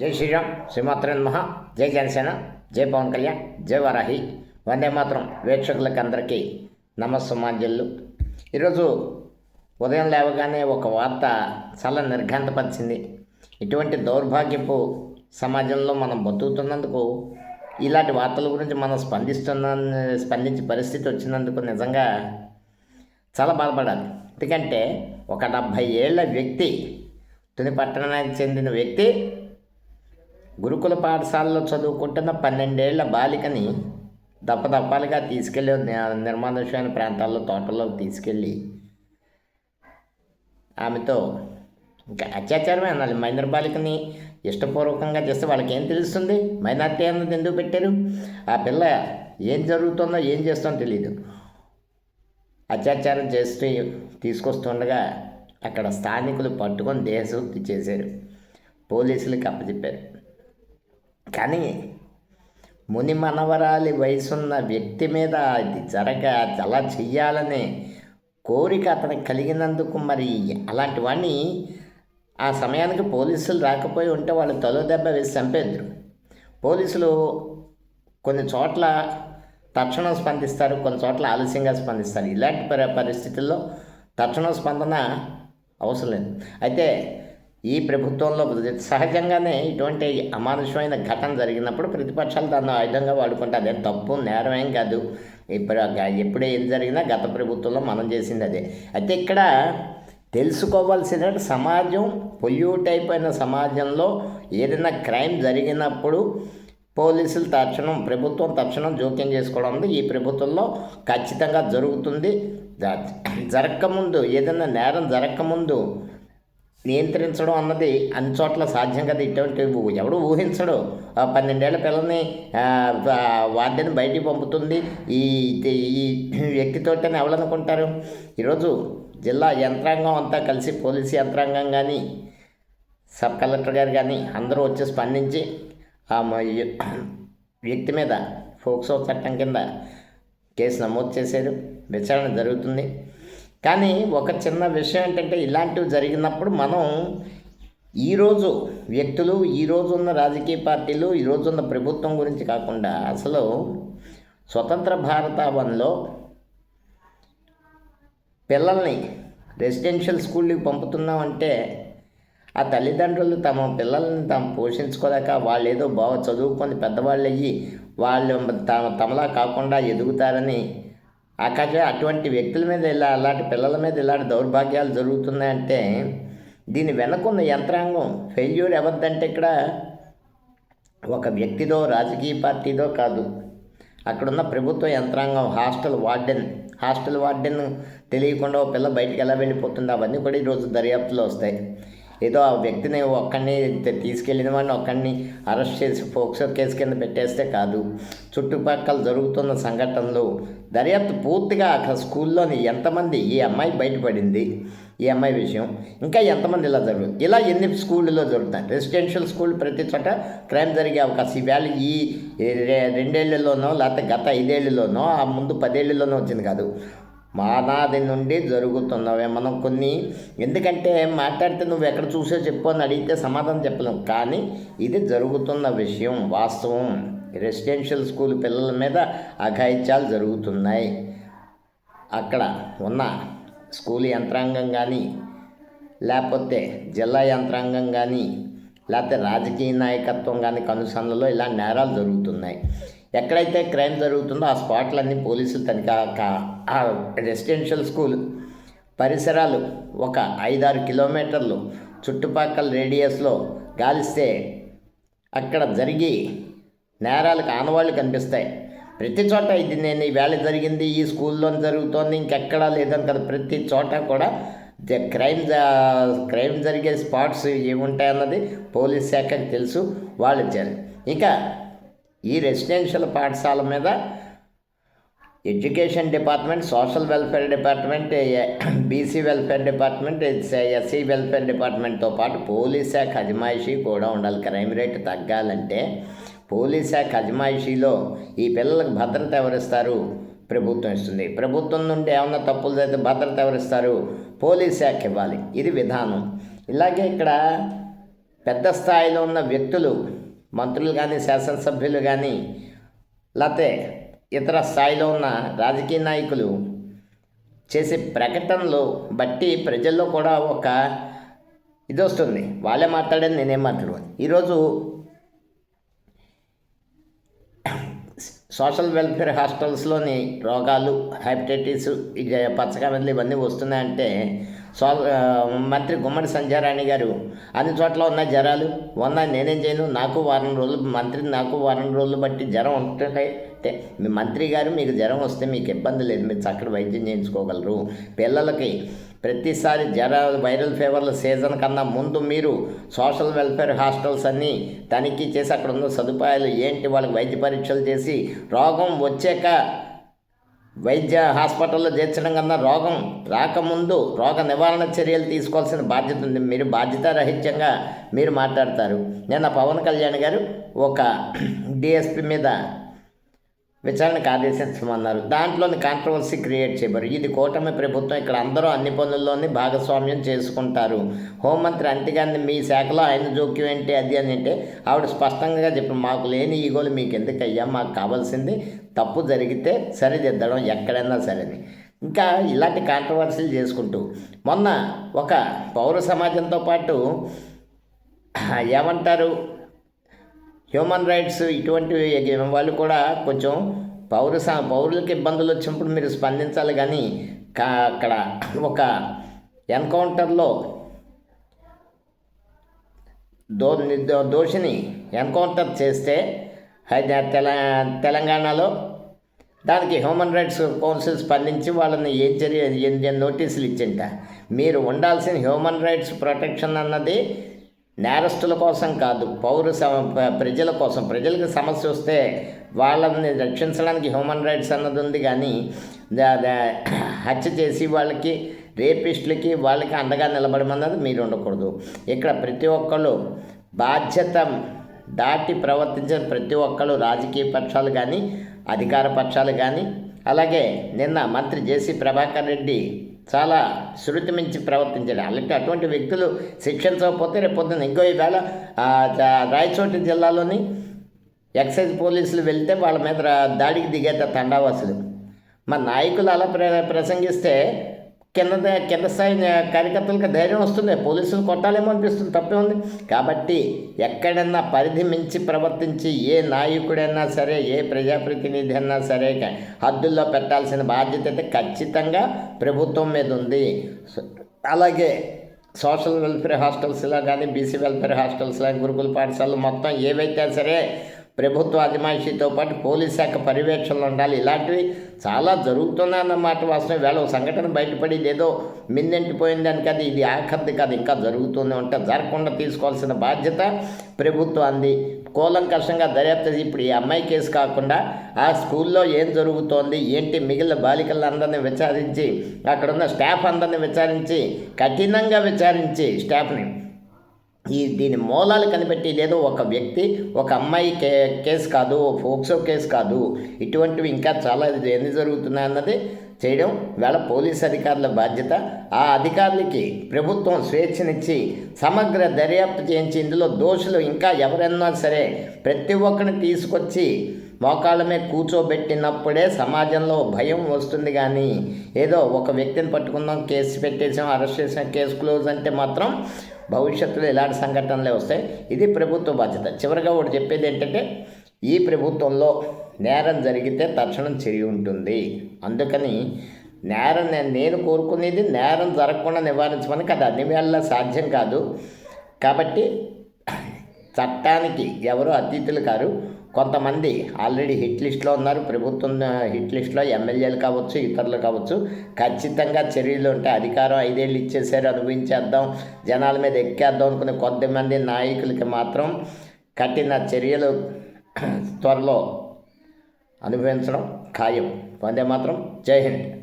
జై శ్రీరామ్ శ్రీమాత్రన్ మహా జై జనసేన జై పవన్ కళ్యాణ్ జై వారాహి. వందే మాత్రం వీక్షకులకు అందరికీ నమస్సుమాంజల్లు ఈరోజు ఉదయం లేవగానే ఒక వార్త చాలా నిర్ఘాంతపరిచింది. ఇటువంటి దౌర్భాగ్యపు సమాజంలో మనం బతుకుతున్నందుకు ఇలాంటి వార్తల గురించి మనం స్పందిస్తున్న స్పందించే పరిస్థితి వచ్చినందుకు నిజంగా చాలా బాధపడాలి. ఎందుకంటే ఒక డెబ్భై ఏళ్ళ వ్యక్తి తుని పట్టణానికి చెందిన వ్యక్తి గురుకుల పాఠశాలలో చదువుకుంటున్న పన్నెండేళ్ళ బాలికని దప్పదప్పాలుగా తీసుకెళ్ళి నిర్మానుష్యమైన ప్రాంతాల్లో తోటల్లోకి తీసుకెళ్ళి ఆమెతో ఇంకా అత్యాచారమే అనాలి. మైనర్ బాలికని ఇష్టపూర్వకంగా చేస్తే వాళ్ళకి ఏం తెలుస్తుంది? మైనార్టీ అన్నది ఎందుకు పెట్టారు? ఆ పిల్ల ఏం జరుగుతుందో ఏం చేస్తుందో తెలియదు అత్యాచారం చేస్తూ తీసుకొస్తుండగా అక్కడ స్థానికులు పట్టుకొని దేశభక్తి చేశారు. పోలీసులకు అప్పచెప్పారు. కానీ ముని మనవరాలి వయసున్న వ్యక్తి మీద అది జరగ అలా చెయ్యాలనే కోరిక అతనికి కలిగినందుకు మరి అలాంటి వాడిని ఆ సమయానికి పోలీసులు రాకపోయి ఉంటే వాళ్ళు తొల దెబ్బ వేసి చంపేద్దరు. పోలీసులు కొన్ని చోట్ల తక్షణం స్పందిస్తారు కొన్ని చోట్ల ఆలస్యంగా స్పందిస్తారు. ఇలాంటి పరి పరిస్థితుల్లో తక్షణ స్పందన అవసరం లేదు. అయితే ఈ ప్రభుత్వంలో సహజంగానే ఇటువంటి అమానుషమైన ఘటన జరిగినప్పుడు ప్రతిపక్షాలు దాన్ని ఆయుధంగా వాడుకుంటే అదే తప్పు నేరమేం కాదు. ఇప్పుడు ఎప్పుడు ఏం జరిగినా గత ప్రభుత్వంలో మనం చేసింది అదే. అయితే ఇక్కడ తెలుసుకోవాల్సిన సమాజం పొల్యూట్ అయిపోయిన సమాజంలో ఏదైనా క్రైమ్ జరిగినప్పుడు పోలీసులు తక్షణం ప్రభుత్వం తక్షణం జోక్యం చేసుకోవడం ఉంది ఈ ప్రభుత్వంలో ఖచ్చితంగా జరుగుతుంది. జ- జరగకముందు ఏదైనా నేరం జరగకముందు నియంత్రించడం అన్నది అన్ని చోట్ల సాధ్యం కదా ఇటువంటి ఎవడు ఊహించడు. ఆ పన్నెండేళ్ళ పిల్లల్ని ఆ, వార్డెన్ బయటికి పంపుతుంది. ఈ ఈ వ్యక్తితోటని ఎవరనుకుంటారు ఈరోజు జిల్లా యంత్రాంగం అంతా కలిసి పోలీసు యంత్రాంగం కానీ సబ్ కలెక్టర్ గారు కానీ అందరూ వచ్చి స్పందించి ఆ వ్యక్తి మీద ఫోక్సో చట్టం కింద కేసు నమోదు చేశారు. విచారణ జరుగుతుంది. కానీ ఒక చిన్న విషయం ఏంటంటే ఇలాంటివి జరిగినప్పుడు మనం ఈరోజు వ్యక్తులు ఈరోజు ఉన్న రాజకీయ పార్టీలు ఈరోజు ఉన్న ప్రభుత్వం గురించి కాకుండా అసలు స్వతంత్ర భారతావన్లో పిల్లల్ని రెసిడెన్షియల్ స్కూల్కి పంపుతున్నామంటే ఆ తల్లిదండ్రులు తమ పిల్లల్ని తాము పోషించుకోలేక వాళ్ళు ఏదో బాగా చదువుకొని పెద్దవాళ్ళు అయ్యి వాళ్ళు తమ తమలా కాకుండా ఎదుగుతారని ఆకాశం అటువంటి వ్యక్తుల మీద ఇలా అలాంటి పిల్లల మీద ఇలాంటి దౌర్భాగ్యాలు జరుగుతున్నాయంటే దీని వెనకున్న యంత్రాంగం ఫెయిల్యూర్ ఎవరిదంటే ఇక్కడ ఒక వ్యక్తిదో రాజకీయ పార్టీదో కాదు. అక్కడున్న ప్రభుత్వ యంత్రాంగం హాస్టల్ వార్డెన్ హాస్టల్ వార్డెన్ తెలియకుండా ఓ పిల్ల బయటికి ఎలా వెళ్ళిపోతుంది అవన్నీ కూడా ఈరోజు దర్యాప్తులో వస్తాయి. ఏదో ఆ వ్యక్తిని ఒక్కడిని తీసుకెళ్ళిన వాడిని ఒక్కడిని అరెస్ట్ చేసి పోక్సో కేసు కింద పెట్టేస్తే కాదు. చుట్టుపక్కల జరుగుతున్న సంఘటనలు దర్యాప్తు పూర్తిగా అక్కడ స్కూల్లోని ఎంతమంది ఈ అమ్మాయి బయటపడింది? ఈ అమ్మాయి విషయం. ఇంకా ఎంతమంది ఇలా జరుగు ఇలా ఎన్ని స్కూళ్ళలో జరుగుతాయి? రెసిడెన్షియల్ స్కూల్ ప్రతి చోట క్రైమ్ జరిగే అవకాశం. ఈవేళ ఈ రెండేళ్ళలోనో లేకపోతే గత ఐదేళ్ళలోనో ఆ ముందు పదేళ్ళలోనో వచ్చింది కాదు. మానాది నుండి జరుగుతున్నవే. మనం కొన్ని ఎందుకంటే మాట్లాడితే నువ్వు ఎక్కడ చూసో చెప్పు అని అడిగితే సమాధానం చెప్పలేం. కానీ ఇది జరుగుతున్న విషయం వాస్తవం. రెసిడెన్షియల్ స్కూల్ పిల్లల మీద అఘాయిత్యాలు జరుగుతున్నాయి. అక్కడ ఉన్న స్కూల్ యంత్రాంగం కానీ లేకపోతే జిల్లా యంత్రాంగం కానీ లేకపోతే రాజకీయ నాయకత్వం కానీ కనుసన్నలో ఇలా నేరాలు జరుగుతున్నాయి. ఎక్కడైతే క్రైమ్ జరుగుతుందో ఆ స్పాట్లన్నీ పోలీసులు తనిఖీ ఆ రెసిడెన్షియల్ స్కూల్ పరిసరాలు ఒక ఐదారు కిలోమీటర్లు చుట్టుపక్కల రేడియస్లో గాలిస్తే అక్కడ జరిగి నేరాలకు ఆనవాళ్ళు కనిపిస్తాయి. ప్రతి చోట ఇది నేను ఈవేళ జరిగింది ఈ స్కూల్లో జరుగుతోంది ఇంకెక్కడా లేదని కదా. ప్రతి చోట కూడా క్రైమ్ క్రైమ్ జరిగే స్పాట్స్ ఏముంటాయన్నది పోలీస్ శాఖకు తెలుసు వాళ్ళు ఇచ్చారు ఇంకా ఈ రెసిడెన్షియల్ పాఠశాల మీద education department social welfare department BC welfare department SC welfare డిపార్ట్మెంట్తో పాటు పోలీస్ శాఖ అజమాయిషీ కూడా ఉండాలి. క్రైమ్ రేట్ తగ్గాలంటే పోలీస్ శాఖ అజమాయిషీలో ఈ పిల్లలకు భద్రత ఎవరిస్తారు? ప్రభుత్వం ఇస్తుంది. ప్రభుత్వం నుండి ఏమన్నా తప్పులు అయితే భద్రత ఎవరిస్తారు? పోలీస్ శాఖ ఇవ్వాలి. ఇది విధానం. ఇలాగే ఇక్కడ పెద్ద స్థాయిలో ఉన్న వ్యక్తులు మంత్రులు కానీ శాసనసభ్యులు కానీ లేకపోతే ఇతర స్థాయిలో ఉన్న రాజకీయ నాయకులు చేసే ప్రకటనలు బట్టి ప్రజల్లో కూడా ఒక ఇది వస్తుంది. వాళ్ళే మాట్లాడేది నేనేం మాట్లాడను. ఈరోజు సోషల్ వెల్ఫేర్ హాస్టల్స్లోని రోగాలు హెపటైటిస్ ఇక పచ్చకమెదలు ఇవన్నీ వస్తున్నాయంటే సో మంత్రి గుమ్మడి సంజారాణి గారు అన్ని చోట్ల ఉన్న జ్వరాలు ఉన్న నేనేం చేయను నాకు వారం రోజులు మంత్రి నాకు వారం రోజులు బట్టి జ్వరం ఉంటే మీ మంత్రి గారు మీకు జ్వరం వస్తే మీకు ఇబ్బంది లేదు మీరు చక్కటి వైద్యం చేయించుకోగలరు. పిల్లలకి ప్రతిసారి జ్వర వైరల్ ఫీవర్ల సీజన్ కన్నా ముందు మీరు సోషల్ వెల్ఫేర్ హాస్టల్స్ అన్నీ తనిఖీ చేసి అక్కడ ఉన్న సదుపాయాలు ఏంటి వాళ్ళకి వైద్య పరీక్షలు చేసి రోగం వచ్చాక వైద్య హాస్పిటల్లో చేర్చడం కన్నా రోగం రాకముందు రోగ నివారణ చర్యలు తీసుకోవాల్సిన బాధ్యత ఉంది. మీరు బాధ్యతారహిత్యంగా మీరు మాట్లాడతారు. నిన్న పవన్ కళ్యాణ్ గారు ఒక డిఎస్పి మీద విచారణకు ఆదేశించమన్నారు దాంట్లోని కాంట్రవర్సీ క్రియేట్ చేయబరు ఇది కూటమి ప్రభుత్వం ఇక్కడ అందరూ అన్ని పనుల్లోనే భాగస్వామ్యం చేసుకుంటారు. హోంమంత్రి అంతేగాని మీ శాఖలో ఆయన జోక్యం ఏంటి అది అని అంటే ఆవిడ స్పష్టంగా చెప్పి మాకు లేని ఈగోలు మీకు ఎందుకు అయ్యా మాకు కావాల్సింది తప్పు జరిగితే సరిదిద్దడం ఎక్కడైనా సరేని. ఇంకా ఇలాంటి కాంట్రవర్సీలు చేసుకుంటూ మొన్న ఒక పౌర సమాజంతో పాటు ఏమంటారు హ్యూమన్ రైట్స్ ఇటువంటివి వాళ్ళు కూడా కొంచెం పౌర పౌరులకు ఇబ్బందులు వచ్చినప్పుడు మీరు స్పందించాలి కానీ కా అక్కడ ఒక ఎన్కౌంటర్లో దో దోషిని ఎన్కౌంటర్ చేస్తే హైద తెల తెలంగాణలో దానికి హ్యూమన్ రైట్స్ కౌన్సిల్ స్పందించి వాళ్ళని ఏం చర్య ఏం నోటీసులు ఇచ్చింట. మీరు ఉండాల్సిన హ్యూమన్ రైట్స్ ప్రొటెక్షన్ అన్నది నేరస్తుల కోసం కాదు పౌర సమ- ప్ర- ప్రజల కోసం. ప్రజలకు సమస్య వస్తే వాళ్ళని రక్షించడానికి హ్యూమన్ రైట్స్ అన్నది ఉంది కానీ హత్య చేసి వాళ్ళకి రేపిస్టులకి వాళ్ళకి అండగా నిలబడమన్నది మీరు ఉండకూడదు. ఇక్కడ ప్రతి ఒక్కళ్ళు బాధ్యత దాటి ప్రవర్తించిన ప్రతి ఒక్కళ్ళు రాజకీయ పక్షాలు కానీ అధికార పక్షాలు కానీ అలాగే నిన్న మంత్రి జేసీ ప్రభాకర్ రెడ్డి చాలా శృతి మించి ప్రవర్తించాడు అలాంటి అటువంటి వ్యక్తులు శిక్షించకపోతే రేపు పొద్దున్న ఇంకో ఈవేళ రాయచోటి జిల్లాలోని ఎక్సైజ్ పోలీసులు వెళ్తే వాళ్ళ మీద దాడికి దిగేట తండావాసులు. మా నాయకులు అలా ప్ర ప్రసంగిస్తే కింద కింద స్థాయి కార్యకర్తలకు ధైర్యం వస్తుంది. పోలీసులు కొట్టాలేమో అనిపిస్తుంది. తప్పే ఉంది. కాబట్టి ఎక్కడన్నా పరిధి మించి ప్రవర్తించి ఏ నాయకుడైనా సరే ఏ ప్రజాప్రతినిధి అయినా సరే హద్దుల్లో పెట్టాల్సిన బాధ్యత అయితే ఖచ్చితంగా ప్రభుత్వం మీద ఉంది. అలాగే సోషల్ వెల్ఫేర్ హాస్టల్స్లో కానీ బీసీ వెల్ఫేర్ హాస్టల్స్లో గురుకుల పాఠశాలలు మొత్తం ఏవైతే సరే ప్రభుత్వ అజమాయిషీతో పాటు పోలీస్ శాఖ పర్యవేక్షణలు ఉండాలి. ఇలాంటివి చాలా జరుగుతున్నాయన్నమాట వాస్తవం. వేళ సంఘటన బయటపడి ఏదో మిందెంటిపోయిందని కాదు ఇది ఆఖరిది కాదు ఇంకా జరుగుతూనే ఉంటే జరగకుండా తీసుకోవాల్సిన బాధ్యత ప్రభుత్వాన్ని కూలంకషంగా దర్యాప్తు ఇప్పుడు ఈ అమ్మాయి కేసు కాకుండా ఆ స్కూల్లో ఏం జరుగుతోంది ఏంటి మిగిలిన బాలికలందరినీ విచారించి అక్కడ ఉన్న స్టాఫ్ అందరిని విచారించి కఠినంగా విచారించి స్టాఫ్ని ఈ దీని మూలాలు కనిపెట్టేది ఏదో ఒక వ్యక్తి ఒక అమ్మాయి కే కేసు కాదు ఫోక్సో కేసు కాదు. ఇటువంటివి ఇంకా చాలా ఎన్ని జరుగుతున్నాయి అన్నది చేయడం వేళ పోలీస్ అధికారుల బాధ్యత. ఆ అధికారులకి ప్రభుత్వం స్వేచ్ఛనిచ్చి సమగ్ర దర్యాప్తు చేయించి ఇందులో దోషులు ఇంకా ఎవరన్నా సరే ప్రతి ఒక్కరిని తీసుకొచ్చి మోకాళ్ళమే కూర్చోబెట్టినప్పుడే సమాజంలో భయం వస్తుంది కానీ ఏదో ఒక వ్యక్తిని పట్టుకుందాం కేసు పెట్టేసాం అరెస్ట్ చేసాం కేసు క్లోజ్ అంటే మాత్రం భవిష్యత్తులో ఇలాంటి సంఘటనలే వస్తాయి. ఇది ప్రభుత్వ బాధ్యత. చివరిగా ఒకటి చెప్పేది ఏంటంటే ఈ ప్రభుత్వంలో నేరం జరిగితే తక్షణం చెరి ఉంటుంది. అందుకని నేరం నేను నేను కోరుకునేది నేరం జరగకుండా నివారించమని అది అన్ని వేళ సాధ్యం కాదు. కాబట్టి చట్టానికి ఎవరు అతిథులు కారు కొంతమంది ఆల్రెడీ హిట్ లిస్ట్లో ఉన్నారు. ప్రభుత్వం హిట్ లిస్ట్లో ఎమ్మెల్యేలు కావచ్చు ఇతరులు కావచ్చు ఖచ్చితంగా చర్యలు ఉంటాయి అధికారం ఐదేళ్ళు ఇచ్చేసారు అనుభవించేద్దాం జనాల మీద ఎక్కేద్దాం అనుకునే కొద్దిమంది నాయకులకి మాత్రం కఠిన చర్యలు త్వరలో అనుభవించడం ఖాయం. వందే మాత్రం. జై హింద్.